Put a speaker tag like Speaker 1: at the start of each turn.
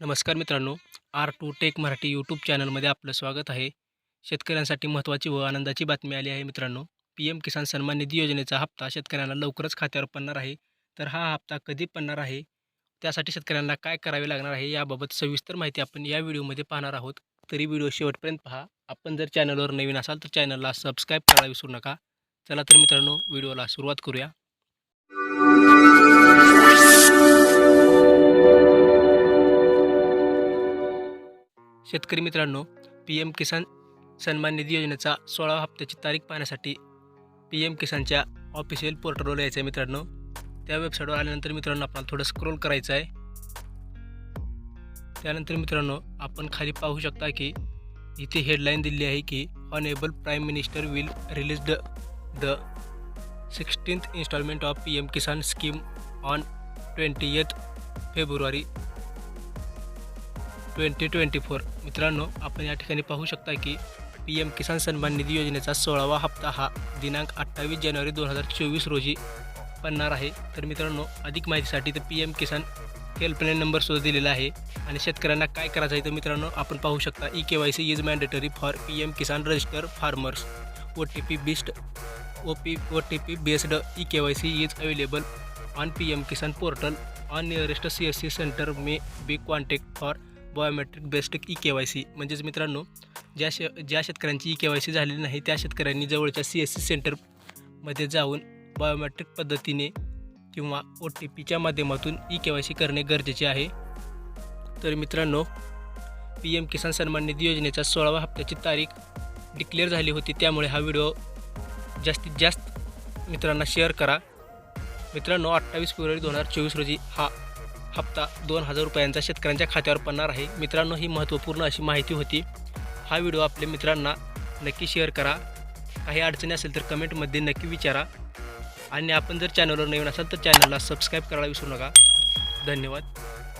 Speaker 1: नमस्कार मित्रांनो R two tech Marathi YouTube चॅनलमध्ये आपलं स्वागत आहे. शेतकऱ्यांसाठी महत्त्वाची व आनंदाची बातमी आली आहे मित्रांनो. पी एम किसान सन्मान निधी योजनेचा हप्ता शेतकऱ्यांना लवकरच खात्यावर पडणार आहे. तर हा हप्ता कधी पडणार आहे? त्यासाठी शेतकऱ्यांना काय करावे लागणार आहे? याबाबत सविस्तर माहिती आपण या व्हिडिओमध्ये पाहणार आहोत. तरी व्हिडिओ शेवटपर्यंत पहा. आपण जर चॅनलवर नवीन असाल तर चॅनलला सबस्क्राईब करायला विसरू नका. चला तर मित्रांनो व्हिडिओला सुरुवात करूया. शेतकरी मित्रांनो पी एम किसान सन्मान निधी योजनेचा सोळा हप्त्याची तारीख पाहण्यासाठी पी एम किसानच्या ऑफिशियल पोर्टलवर यायचं आहे मित्रांनो. त्या वेबसाईटवर आल्यानंतर मित्रांनो आपल्याला थोडं स्क्रोल करायचं आहे. त्यानंतर मित्रांनो आपण खाली पाहू शकता की इथे हेडलाईन दिली आहे की honourable prime minister will release the the sixteenth instalment of P M Kisan scheme on twenty eighth February twenty twenty four. मित्रांनो आपण या ठिकाणी पाहू शकता की पी एम किसान सन्मान निधी योजनेचा सोळावा हप्ता हा दिनांक अठ्ठावीस जानेवारी दोन हजार चोवीस रोजी पडणार आहे. तर मित्रांनो अधिक माहितीसाठी तर पी एम किसान हेल्पलाईन नंबरसुद्धा दिलेला आहे. आणि शेतकऱ्यांना काय करायचं आहे तर मित्रांनो आपण पाहू शकता E K Y C is mandatory for P M Kisan register farmers. O T P based O P O T P based E K Y C is available on P M Kisan portal. On nearest C S C centre may be contact for biometric based E K Y C म्हणजेच मित्रांनो ज्या शे ज्या शेतकऱ्यांची E K Y C झालेली नाही त्या शेतकऱ्यांनी जवळच्या सी एस सी सेंटरमध्ये जाऊन बायोमेट्रिक पद्धतीने किंवा ओ टी पीच्या माध्यमातून ई के वाय सी करणे गरजेचे आहे. तर मित्रांनो पी एम किसान सन्मान निधी योजनेच्या सोळाव्या हप्त्याची तारीख डिक्लेअर झाली होती त्यामुळे हा व्हिडिओ जास्तीत जास्त मित्रांना शेअर करा. मित्रांनो अठ्ठावीस फेब्रुवारी दोन हजार चोवीस रोजी हा हप्ता दोन हजार रुपयांचा शेतकऱ्यांच्या खात्यावर पडणार आहे. मित्रांनो ही महत्त्वपूर्ण अशी माहिती होती. हा व्हिडिओ आपल्या मित्रांना नक्की शेअर करा. काही अडचणी असेल तर कमेंटमध्ये नक्की विचारा. आणि आपण जर चॅनलवर नवीन असाल तर चॅनलला सबस्क्राईब करायला विसरू नका. धन्यवाद.